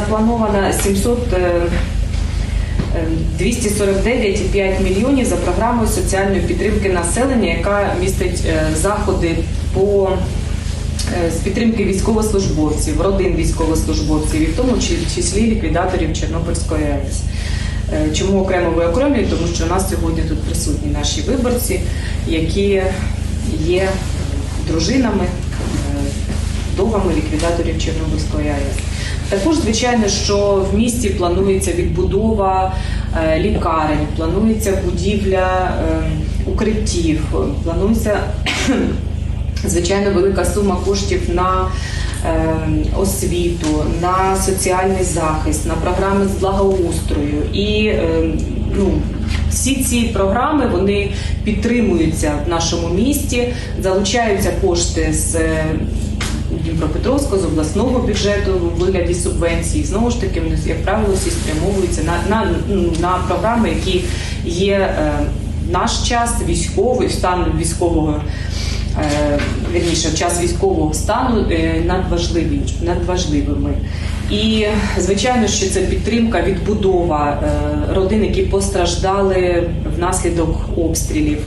заплановано 700 е, е, 249,5 мільйонів за програмою соціальної підтримки населення, яка містить е, заходи по е, з підтримки військовослужбовців, родин військовослужбовців, і в тому числі ліквідаторів Чорнобильської АЕС. Е, Чому окремо виокремлюю? Тому що у нас сьогодні тут присутні наші виборці, які є дружинами, е, вдовами ліквідаторів Чорнобильської АЕС. Також, звичайно, що в місті планується відбудова е, лікарень, планується будівля е, укриттів, планується звичайно велика сума коштів на е, освіту, на соціальний захист, на програми з благоустрою. І ну, всі ці програми вони підтримуються в нашому місті, залучаються кошти з. Дніпропетровського з обласного бюджету у вигляді субвенцій. Знову ж таки, як правило, всі спрямовуються на, на, ну, на програми, які є е, наш час військовий стан військового. е, Вірніше, час військового стану е, надважливі, надважливими. І звичайно, що це підтримка, відбудова е, родин, які постраждали внаслідок обстрілів.